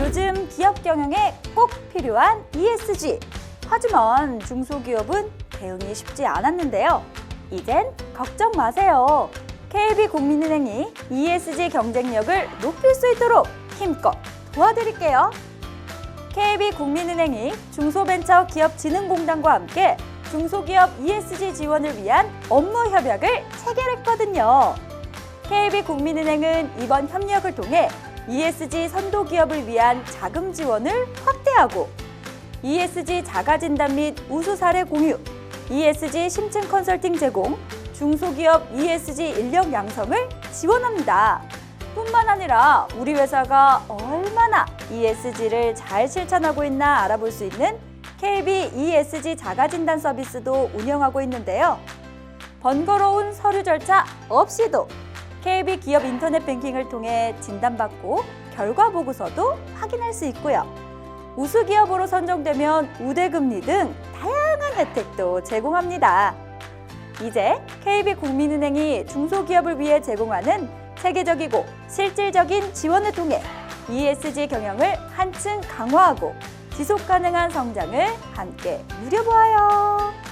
요즘 기업 경영에 꼭 필요한 ESG. 하지만 중소기업은 대응이 쉽지 않았는데요. 이젠 걱정 마세요. KB국민은행이 ESG 경쟁력을 높일 수 있도록 힘껏 도와드릴게요. KB국민은행이 중소벤처기업진흥공단과 함께 중소기업 ESG 지원을 위한 업무 협약을 체결했거든요. KB국민은행은 이번 협력을 통해 ESG 선도 기업을 위한 자금 지원을 확대하고 ESG 자가 진단 및 우수 사례 공유, ESG 심층 컨설팅 제공, 중소기업 ESG 인력 양성을 지원합니다. 뿐만 아니라 우리 회사가 얼마나 ESG를 잘 실천하고 있나 알아볼 수 있는 KB ESG 자가 진단 서비스도 운영하고 있는데요. 번거로운 서류 절차 없이도 KB 기업 인터넷 뱅킹을 통해 진단받고 결과 보고서도 확인할 수 있고요. 우수 기업으로 선정되면 우대금리 등 다양한 혜택도 제공합니다. 이제 KB 국민은행이 중소기업을 위해 제공하는 체계적이고 실질적인 지원을 통해 ESG 경영을 한층 강화하고 지속 가능한 성장을 함께 누려보아요.